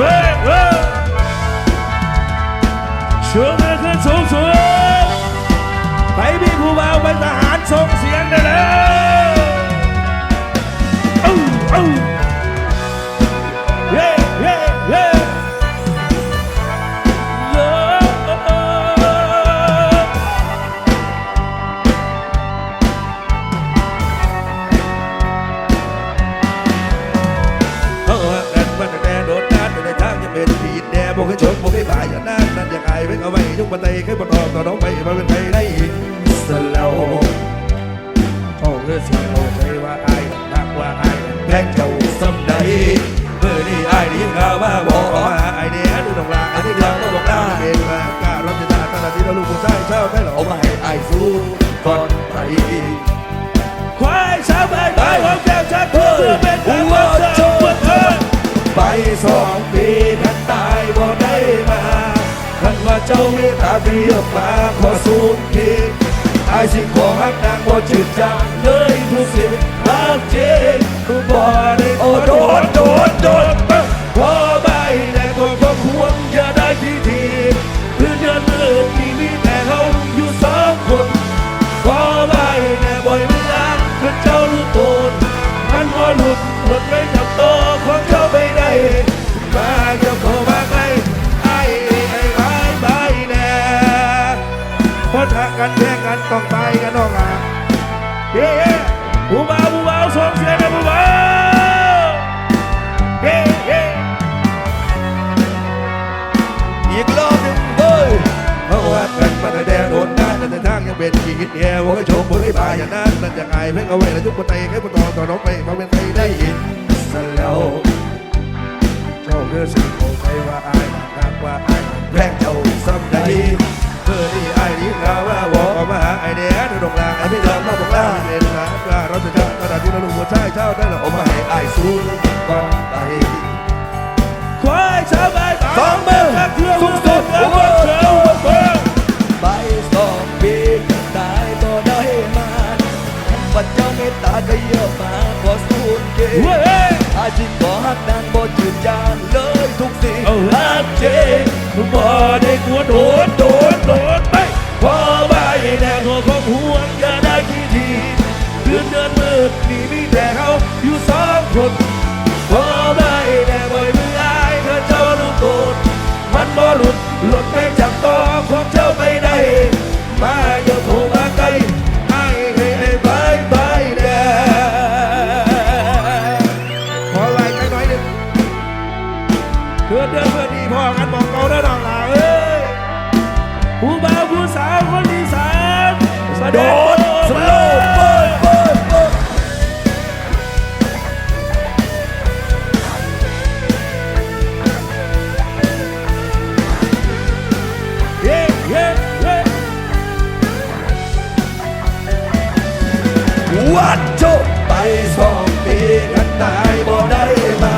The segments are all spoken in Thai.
ฮ้ยเฮ้ยชูมื บันไดขึ้นบนทองต่อน้องไปมาเป็นไทยได้สลาโอ้เพื่อสิโอ้ใจว่าไอายทักว่าไอายแพงเจ้าสำใดเมื่อนี้อายได้ยินข่าวมาบอกว่าไอายเนี่ยดูดอกลาไอันนี้เดียวก็บอกลาเองมาการับจะตาตลอดที่เราลูกผู้ชายช่าได้หรอเอามาให้ไอ้สู้ก่อนไปควายสาวใบไม้ของแก้วชักเพื่อเป็นการวัดเจ้าวัดเธอไปสอง จ้าเมตตาเรียกมาขอสูญคิดไอสิของฮักนางบ่จืดจางเลยทุกสิ่งรักจริงบ่ได้โอ้โดนโดนโดน กันแย่งกันต้องไปกันน้องอะเฮ้ผู้บ่าวผู้บ่าวส่งเสียงนะผู้บ่าวเฮ้เฮ้อีกรอบหนึ่งเฮ้ยเพราะว่ากันมาแต่แดงโดนน้ำแต่ทางยังเป็นขีดแย่ว่าก็ชมบุรีบายอย่างนั้นนั่นอย่างไรเพิ่งเอาไว้แล้วยุคบันไดแค่บนทองต่อน้องไปมาเป็นไทยได้อีกสลาเจ้าเรื่องสิโอ้ใจว่าอายทักว่าอายแพงเจ้าสำใดเมื่อนี้ เดียดูดงลางไอ้พี่ยอมมาบอกลาเรียนนะกล้าเราจะจ้าขนาดที่เราลูกหัวใจเช่าได้หรอเอามาให้ไอ้สู้ก่อนไปควายชาวบ้านสองมือเพื่อสุสุดดๆสุดโอ้โอ้โหโหไปสองปีตายก็ได้มาบัดเจ้าเมตตาก็เยอะมาขอสูญเกเฮ้ยอาจิตขอหักนางบ่จืดจางเลยทุกสิ่งหักเจมึงบ่ได้กลัวโดน มืดนี่มีแต่เขาอยู่สองคนพอใบแดงบ่อยมืออายเธอเจ้าลูกโดดมันบ่หลุดหลุดไปจากต่อของเจ้าไปได้ มาอย่าโผล่มาใกล้ไอ้ให้ไอ้ใบใบแดงขอไล่ใกล้หน่อยหนึ่งเพื่อนเดินเพื่อนดีพอกันบอกเก่าเด้อน้องลาเอ้ยผู้บ่าวผู้สาวคนที่สามแสโดงนสโลว์ วัดโจไปสองปีกันตายบ่ได้มา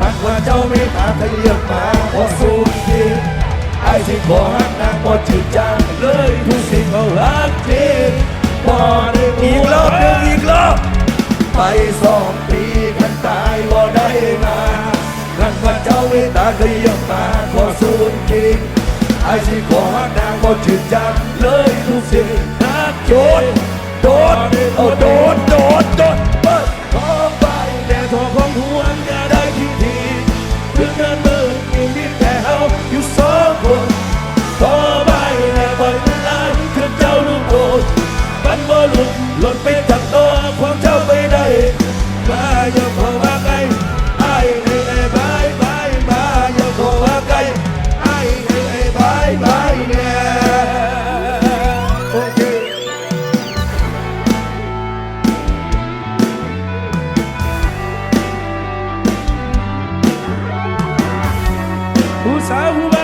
หักว่าเจ้าไม่ตาขยับมาขอสู้ทีไอ้ที่ขอหักนางบ่จืดจางเลยทุกสิ่งเขารักจริงบ่ได้อีกรอบหนึ่งอีกรอบไปสองปีกันตายบ่ได้มาหักว่าเจ้าไม่ตาขยับมาขอสู้ทีไอ้ที่ขอหักนางบ่จืดจางเลยทุกสิ่งรักจริง ดโอดดโดดโดดเปิดทองไปแต่ทองของหัวอย่าได้ทีทีเพื่องเงินหมื่นมีนิดแต่เฮาอยู่สองคนทองไปแต่บอลล้านคือเจ้าลูกโกดบันบ่หลุดหล่นไปจากตัวความเจ้าไปได้มาอย่าพอมาไกล 在乎